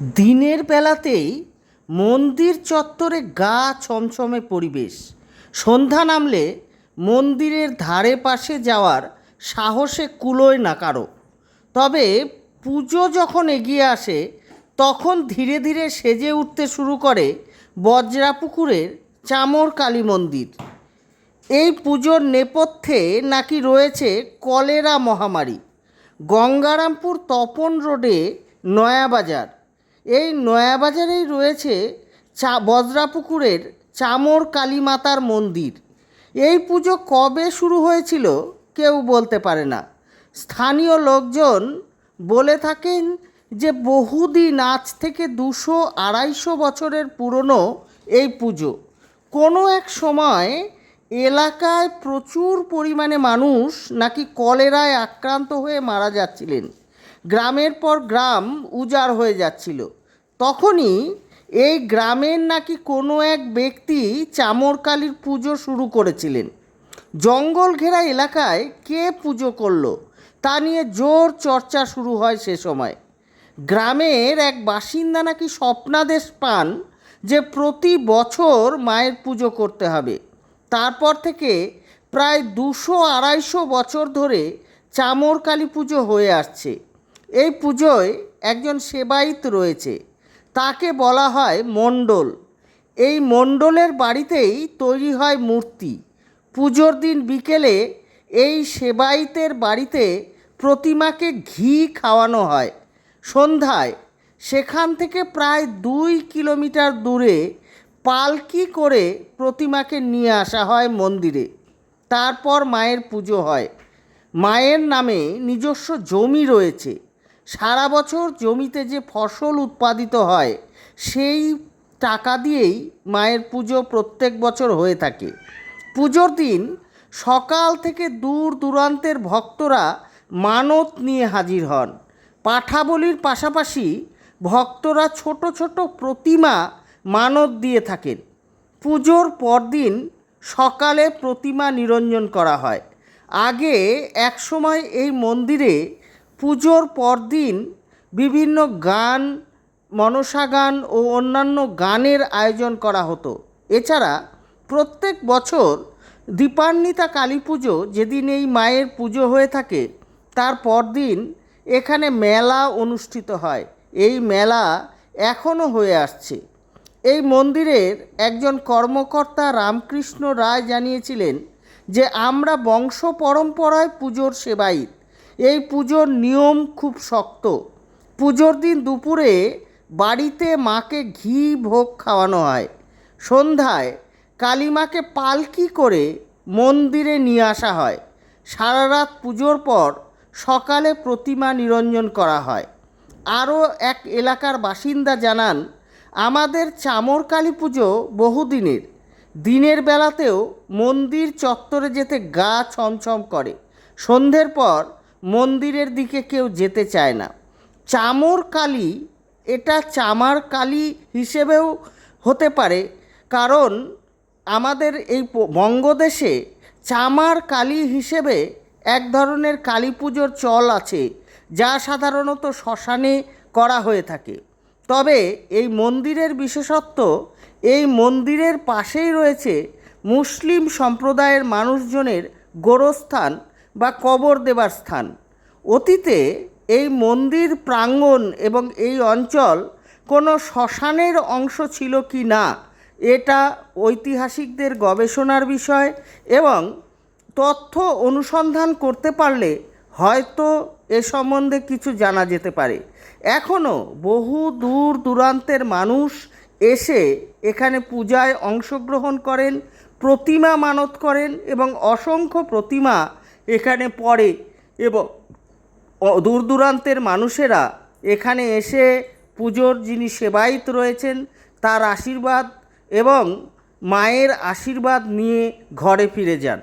দিনের বেলাতেই মন্দির চত্বরে গা ছমছমে পরিবেশ। সন্ধ্যা নামলে মন্দিরের ধারে পাশে যাওয়ার সাহসে কুলোয় না কারও। তবে পুজো যখন এগিয়ে আসে, তখন ধীরে ধীরে সেজে উঠতে শুরু করে বজ্রাপুকুরের চামর কালী মন্দির। এই পুজোর নেপথ্যে নাকি রয়েছে কলেরা মহামারী। গঙ্গারামপুর তপন রোডে নয়াবাজার এই নয়াবাজারেই রয়েছে চা, বজ্রাপুকুরের চামর কালী মাতার মন্দির। এই পুজো কবে শুরু হয়েছিল কেউ বলতে পারে না। স্থানীয় লোকজন বলে থাকেন যে বহুদিন আজ থেকে দুশো আড়াইশো বছরের পুরনো এই পুজো। কোনো এক সময় এলাকায় প্রচুর পরিমাণে মানুষ নাকি কলেরায় আক্রান্ত হয়ে মারা যাচ্ছিলেন। গ্রামের পর গ্রাম উজাড় হয়ে যাচ্ছিল। তখনই এই গ্রামের নাকি কোনো এক ব্যক্তি চামরকালীর পুজো শুরু করেছিলেন। জঙ্গল ঘেরা এলাকায় কে পুজো করল, তা নিয়ে জোর চর্চা শুরু হয় সে সময়। গ্রামের এক বাসিন্দা নাকি স্বপ্নাদেশ পান যে প্রতি বছর মায়ের পুজো করতে হবে। তারপর থেকে প্রায় দুশো আড়াইশো বছর ধরে চামর কালী পুজো হয়ে আসছে। এই পুজোয় একজন সেবায়িত রয়েছে। তাকে বলা হয় মণ্ডল। এই মণ্ডলের বাড়িতেই তৈরি হয় মূর্তি। পুজোর দিন বিকেলে এই সেবাইতের বাড়িতে প্রতিমাকে ঘি খাওয়ানো হয়। সন্ধ্যায় সেখান থেকে প্রায় দুই কিলোমিটার দূরে পালকি করে প্রতিমাকে নিয়ে আসা হয় মন্দিরে। তারপর মায়ের পুজো হয়। মায়ের নামে নিজস্ব জমি রয়েছে। সারা বছর জমিতে যে ফসল উৎপাদিত হয়, সেই টাকা দিয়েই মায়ের পুজো প্রত্যেক বছর হয়ে থাকে। পুজোর দিন সকাল থেকে দূর দূরান্তের ভক্তরা মানত নিয়ে হাজির হন। পাঠাবলির পাশাপাশি ভক্তরা ছোট ছোট প্রতিমা মানত দিয়ে থাকেন। পুজোর পরদিন সকালে প্রতিমা নিরঞ্জন করা হয়। আগে একসময় এই মন্দিরে পুজোর পরদিন বিভিন্ন গান, মনসা গান ও অন্যান্য গানের আয়োজন করা হতো। এছাড়া প্রত্যেক বছর দীপান্বিতা কালী পুজো যেদিন এই মায়ের পুজো হয়ে থাকে, তার পরদিন এখানে মেলা অনুষ্ঠিত হয়। এই মেলা এখনও হয়ে আসছে। এই মন্দিরের একজন কর্মকর্তা রামকৃষ্ণ রায় জানিয়েছিলেন যে, আমরা বংশ পরম্পরায় পুজোর সেবায়িত। এই পুজোর নিয়ম খুব শক্ত। পুজোর দিন দুপুরে বাড়িতে মাকে ঘি ভোগ খাওয়ানো হয়। সন্ধ্যায় কালীমাকে পালকি করে মন্দিরে নিয়ে আসা হয়। সারা রাত পুজোর পর সকালে প্রতিমা নিরঞ্জন করা হয়। আরও এক এলাকার বাসিন্দা জানান, আমাদের চামর কালী পুজো বহুদিনের। দিনের বেলাতেও মন্দির চত্বরে যেতে গা ছমছম করে। সন্ধ্যের পর মন্দিরের দিকে কেউ যেতে চায় না। চামর কালী এটা চামার কালী হিসেবেও হতে পারে, কারণ আমাদের এই বঙ্গদেশে চামার কালী হিসেবে এক ধরনের কালী পুজোর চল আছে, যা সাধারণত শ্মশানে করা হয়ে থাকে। তবে এই মন্দিরের বিশেষত্ব, এই মন্দিরের পাশেই রয়েছে মুসলিম সম্প্রদায়ের মানুষজনের গোরস্থান বা কবর দেবার স্থান। অতীতে এই মন্দির প্রাঙ্গণ এবং এই অঞ্চল কোনো শ্মশানের অংশ ছিল কি না, এটা ঐতিহাসিকদের গবেষণার বিষয় এবং তথ্য অনুসন্ধান করতে পারলে হয়তো এ সম্বন্ধে কিছু জানা যেতে পারে। এখনও বহু দূর দূরান্তের মানুষ এসে এখানে পূজায় অংশগ্রহণ করেন, প্রতিমা মানত করেন এবং অসংখ্য প্রতিমা এখানে পড়ে এবং দূর দূরান্তের মানুষেরা এখানে এসে পুজোর যিনি সেবায়িত রয়েছেন, তার আশীর্বাদ এবং মায়ের আশীর্বাদ নিয়ে ঘরে ফিরে যান।